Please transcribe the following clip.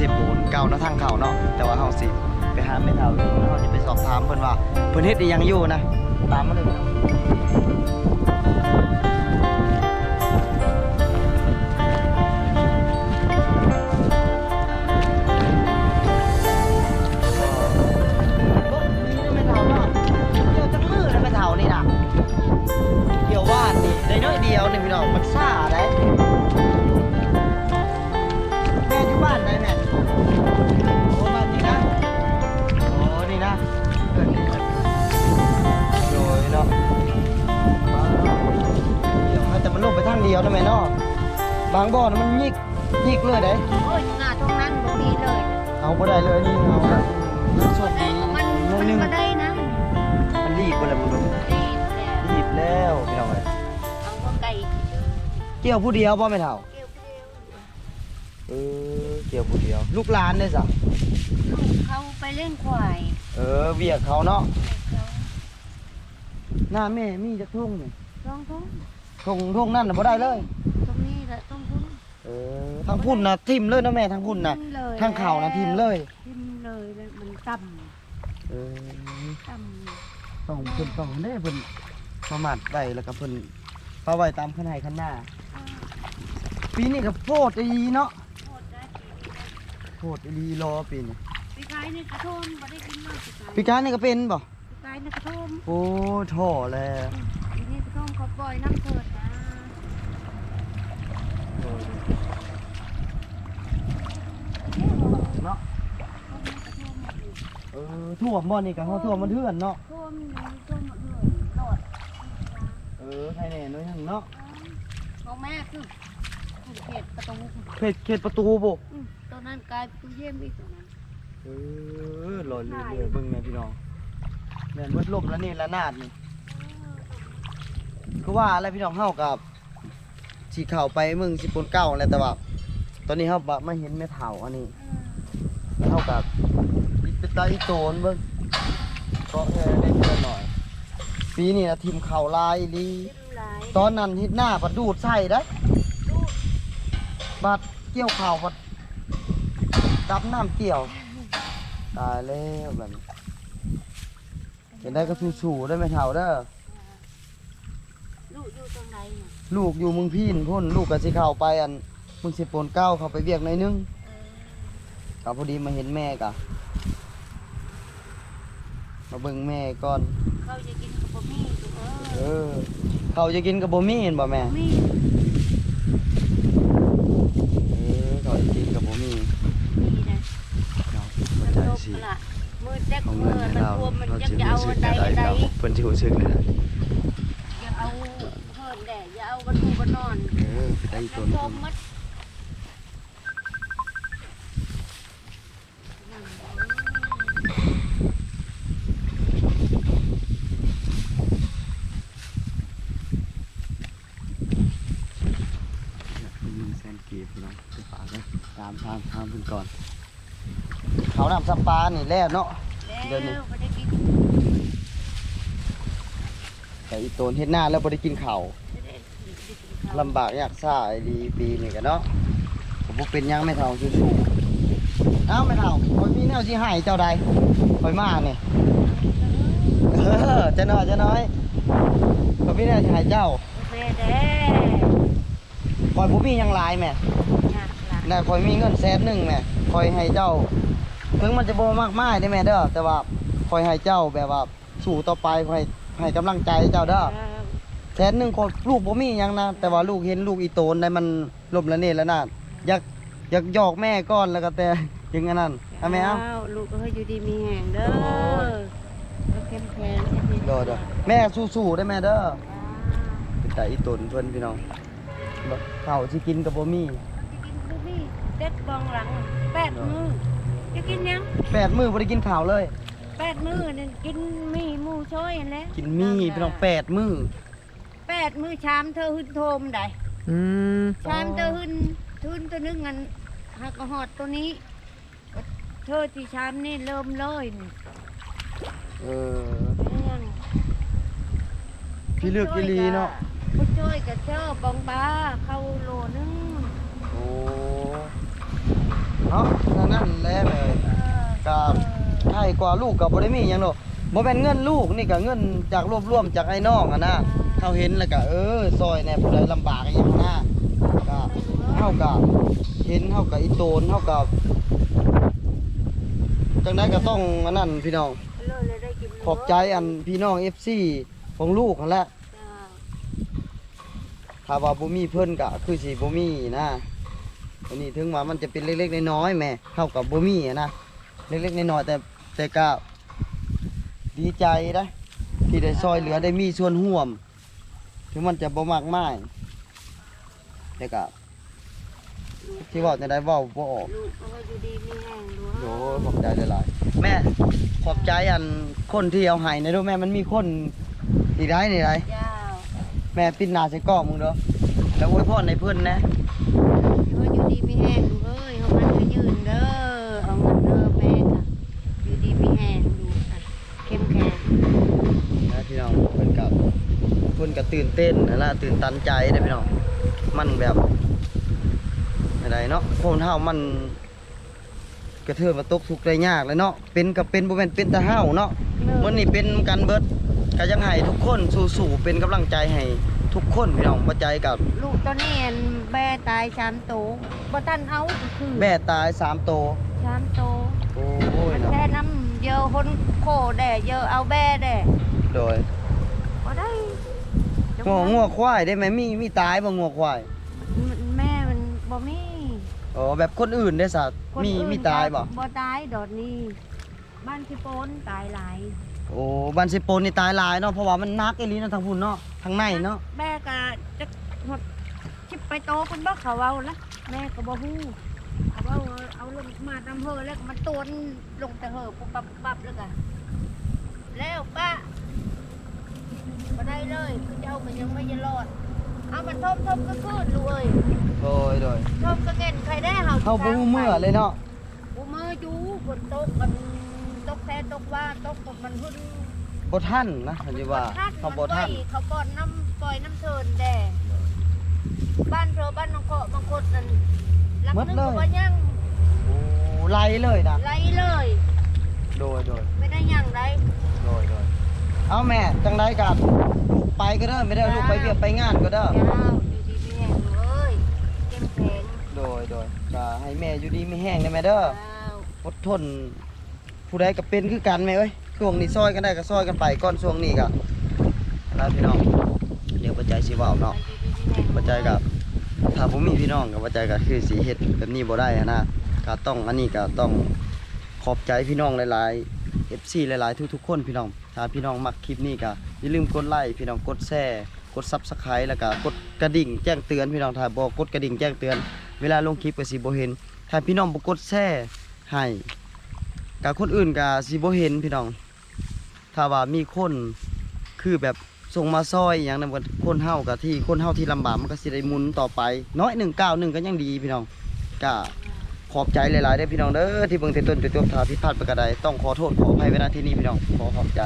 สิบปูนเก่าเนาะทางเขาเนาะแต่ว่าเขาสิไปหาไม่เท่าอยู่เราจะไปสอบถามเพิ่นว่าเพิ่นเฮ็ดอีหยังอยู่นะตามมาเลยางบ่อนะมันยิกยิกเลยได้โอ้ยหน้าตรงนั้นบ่ดีเลยเอาบ่ได้เลยนี่เอาแบบโชคดีมันหน่มัอยนหนึงก็ได้นะมันรีบไปแล้วมันดีแล้วรีบแล้วพี่น้องเอ้ยเอาหัวไก่ชื่อเกี่ยวผู้เดียวบ่แม่เฒ่าเกี่ยวเกี่ยวเออเกี่ยวผู้เดียว ลูกหลานเด้ซะลูกเขาไปเล่นควายเออเวียกเขาเนาะเขาหน้าแม่มีจักทุ่งนี่ลองทุ่งทุ่งทุ่งนั่นน่ะบ่ได้เลยตรงนี้แหละต้องทุ่ง เออทางพุ่นนะทิมเลยนะแม่ทางพุ่นนะทิ้งเลยทางเข่านะทิมเลยทิมเลยแล้วมันต่เออำต่ำต้องเพิ่นต้องเด้เพิ่นประมาทไว้แล้วก็เพิ่นปาไว้ตามขันให้ขันหน้าอ่าปีนี้ก็โพดอีเนาะโคตรได้ปีนี้ได้โพดอีรอปีนี้ปีกายนี่กระทุ่มบ่ได้กินมากปีกายปีการนี่ก็เป็นบ่ปีกายนี่กระทุ่มโอ้ท่อแล้วปีนี้กระทุ่มเขาปล่อยน้ำเถิดนะ เนาะทุ่มกระทุ่มหมดเลยเออท่วมบ่นี่ก็เฮาท่วมมันเทื่อนเนาะท่วมนี่ท่วมหมดเลยโดดเออใครแน่น้อยหนึงเนาะของแม่คือเขตประตูเขตเขตประตูบ่อืมตอนนั้นกลายเป็นตู้เยี่ยมอีกตรงนั้นเออลอยเรื่อยๆเบิ่งแม่พี่น้องแม่นเบิดลมแล้วนี่ละนาดนี่คือว่าอะไรพี่น้องเฮากับ สีเข่าไปเมืองสิปนเก้าอะไรแต่ว่าตอนนี้เฮาบะมาเห็นแม่เฒ่าอันนี้เฮากับเป็นตาอีโตนเบิ่งก็แค่ได้เพื่อนหน่อย ปีนี้นะทีมเข่าลายอีหลีที่รู้หลายตอนนั้นเฮ็ดหน้าบัดดูดใส่ได้บัดเกี่ยวข่าวบัดดับน้ำเกี่ยวตายแล้วแบบนี้เห็นได้ก็สู้ๆได้แม่เฒ่าเด้อลูกอยู่ตรงไหนเนี่ย ลูกอยู่เมึงพีนพุ่นลูกก็สิเข้าไปอันมึงสิปนเก้าเข้าไปเวียกหน่อยนึงเออก็พอดีมาเห็นแม่กะมาเบิ่งแม่ก่อน เขาจะกินกับบะหมี่ตัวเอเอออเขาจะกินกับบ่มีเห็นบ่แม่ บะหมี่เออเขาจะกินกับบ่มีมีนะเรามัเข้านใจลบสิละมือแจ๊กเอามืเงินอให้มันเรารวมมันเรายักสิจะเอารู้สึกใดได้ใดเราเพิ่นสิรู้สึกเลยนะ ส้นมมัดมีแซนเก็บเนาะไปฝากนะตามทางทางเพิ่นก่อน เขานำสปปลานี่แล้วเนาะเดี๋แล้ยวนี้ไม่ได้กินแต่อีโตนเฮ็ดหน้าแล้วได้กินข้าวไม่ได้กินข้า ลำบากยากซ่าไอ้ดีปีนี่กันเนาะผมบ่เป็นหยังไม่เท่าสู้ๆเอ้าไม่เท่าคอยมีแนวสิให้เจ้าใดคอยมานี่เออจะน้อยจะน้อยคอยมีแนวสิให้เจ้าแม่แด้คอยบ่มีหยังหลายแม่ยากละน่ะคอยมีเงินแสนหนึงแม่คอยให้เจ้าถึงมันจะบ่มากมายเด้แม่เด้อแต่ว่าคอยให้เจ้าแบบว่าสู้ต่อไปคอยให้ให้กำลังใจเจ้าเด้อ เออแส นหนึ่งคนลูกบ่มีหยังนะแต่ว่าลูกเห็นลูกอีโตนได้มันลมละเนตแล้วนาดอยากอยากหยอกแม่ก่อนแล้วก็แต่ยังอันนั้นเอาไหมเอาวลูกเอ้ยอยู่ดีมีแห่งเด้อเอาเข้มแข็งโดดอะแม่สู้ๆได้แม่เด้อเป็นแต่อีโตนเพิ่นพี่น้องบ่ข้าวสิกินกับบ่มีจะกินคือมีเด็ดกองหลังแปดมือจะกินยังแปดมื้อบ่ได้กินข้าวเลยแปดมือนี่กินมีหมูช่อยอันแหล้วกินมีพี่น้องแปดมื้อ แปดมือชามเธอหึนโทมได้อืมชามเธอหึนทุนตัวนึงอันหักหอดตัวนี้ เธอที่ชามนี่เริ่มเลยนี่เออเป็นยังพี่เลือกอีหลีเนาะ ผู้ช่วยกับเจ้าบองบาเข้าโลนึงโอ้เนาะนั่นนั่นแหละแม่เอ้ยก็ใช่กว่าลูกก็บ่ได้มีหยังดอกบ่แม่นเงินลูกนี่ก็เงินจากรวบรวมจากไอ้น้องอะนะเเขาเห็นแล้วก็เออซอยแหน่ผู้ใดลำบากอีหยังนะก็เฮาก็เห็นเฮาก็อีโตนเฮาก็จังได้ก็ต้องอันนั้นพี่น้องขอบใจอันพี่น้อง FC ของลูกนั่นแหละจ้าถ้าว่าบ่มีเพิ่อนก็คือสิบ่มีนะอันนี้ถึงว่ามันจะเป็นเล็กๆน้อยๆแม่เท่ากับบ่มีนะเล็กๆน้อยๆแต่แต่ก็ดีใจนะที่ได้ซอยเหลือได้มีส่วนร่วม ถึงมันจะบ่มากมายแต่ก็ที่เว่าจะได้เว้าบ่ออกลูกเอาไว้อยู่ดีมีแห้งดูโอ้ยขอบใจหลายๆแม่ขอบใจอันคนที่เอาให้นะเด้วยแม่มันมีคนอีกได้นี่ไรเจ้าแม่ปิดหน้าใส่กล้องมึงเด้อแล้วอวยพรในเพิ่นนะ เอาไว้อยู่ดีมีแห้งดูเอ้ยเอามันยืนเด้อเอาเงินเด้อแม่ค่ะอยู่ดีมีแห้งดูค่ะเข้มแข็ง นะพี่น้องเพิ่นกับเพิ่นก็ตื่นเต้นนะล่ะตื่นตันใจนะพี่น้องมันแบบอะไรเนาะคนเฮามันกระเทือนมาตกทุกข์ได้ยากเลยเนาะเป็นก็เป็นบ่แม่นเป็นแต่เฮาเนาะมื้อนี้เป็นกันเบิดก็ยังให้ทุกคนสู้ๆเป็นกำลังใจให้ทุกคนพี่น้องบ่ใจกับลูกตอนนี้อันแม่ตายสามโตวบ่ทันเอาก็คือแม่ตายสามโตวสามโตวโอ้ยมันเนาะแค่น้ำเยอะคนโคแด่เยอะเอาแบ่แด่โดยบ่ได้ งัวงัวควายได้ไหมมีมีตายบ่งัวควาย แม่มันบ่มีอ๋อแบบคนอื่นได้สัตว์คนมีอื่นมีตายบ่บ่ตายดอดนี้บ้านที่โปนตายหลายโอ้บันสิโปนนี่ตายหลายเนาะเพราะว่ามันนักอีหลีเนาะทางพุ่นเนาะทางในเนาะแม่ก็จะหดชิบไปโตคุณบ่เขาเว้าละแม่ก็บ่ฮู้เขาเว้าเอาลงมาทำเฮอแล้วก็มันตวนลงแต่เฮอปุ๊บปั๊บปุ๊บปั๊บแล้วก็แล้วป้า บ่ได้เลยคือเจ้ามันยังไม่จะรอดเอามันทมทมก็คืนลูกเอ้ยโดยโดยทมก็เงินใครได้เฮาเฮาบ่รู้เมื่อเลยเนาะบ่มืออยู่ฝนตกมันตกแท้ตกว่าตกตกมันหึ่นบ่ทันนะอันนี้ว่าเฮาบ่ทันเขาปล่อยน้ำปล่อยน้ำเทินแด่บ้านเธอบ้านน้องเกาะบางคนนั่นหลังนึงก็บ่ยังโอ้ไล่เลยนะไหลเลย โดยโดยไม่ได้ยังไรโดยโดยเอาแม่จังไดกันลู กไปก็เด้อไม่ได้ลูกไปเวียกไปงานก็เด้อเจ้าดีดีมีแห้งอยู่เอ้ยเข้มแข็งโดยโดยก็ให้แม่อยู่ดีไม่แห้งนะแม่เด้อเจ้าอดทน ผู้ใดก็เป็นคือกันแม่เอ้ยช่วงนี้ซอยกันได้ก็ซอยกันไปก่อนช่วงนี้ก็แล้วพี่น้องเดี๋ยวปัจจัยสิเว้าเนาะปัจจัยกับถ้าผมมีพี่น้องกับปัจจัยก็คือสีเฮ็ดแบบนี้บ่ได้อะนะก็ต้องอันนี้ก็ต้องขอบใจพี่น้องหลายๆ FC หลาย ๆ ทุก ๆ คนพี่น้อง ถ้าพี่น้องมักคลิปนี้ก็อย่าลืมกดไลค์พี่น้องกดแชร์กด Subscribe แล้วก็กดกระดิ่งแจ้งเตือนพี่น้องถ้าบ่กกดกระดิ่งแจ้งเตือนเวลาลงคลิปก็สิบ่เห็น ถ้าพี่น้องบ่กดแชร์ให้ก็คนอื่นก็สิบ่เห็นพี่น้อง ถ้าว่ามีคนคือแบบส่งมาซอยอย่างนั้นกับคนเฮากับที่คนเฮาที่ลำบากมันก็สิได้หมุนต่อไป น้อยหนึ่งเก้าหนึ่งก็ยังดีพี่น้องก็ ขอบใจหลายๆเด้พี่น้องเด้อที่เบิ่งเต่ต้นจนจบถ้าผิดพลาดไปกระไดต้องขอโทษขออภัยไว้ณที่นี้พี่น้องขอขอบใจ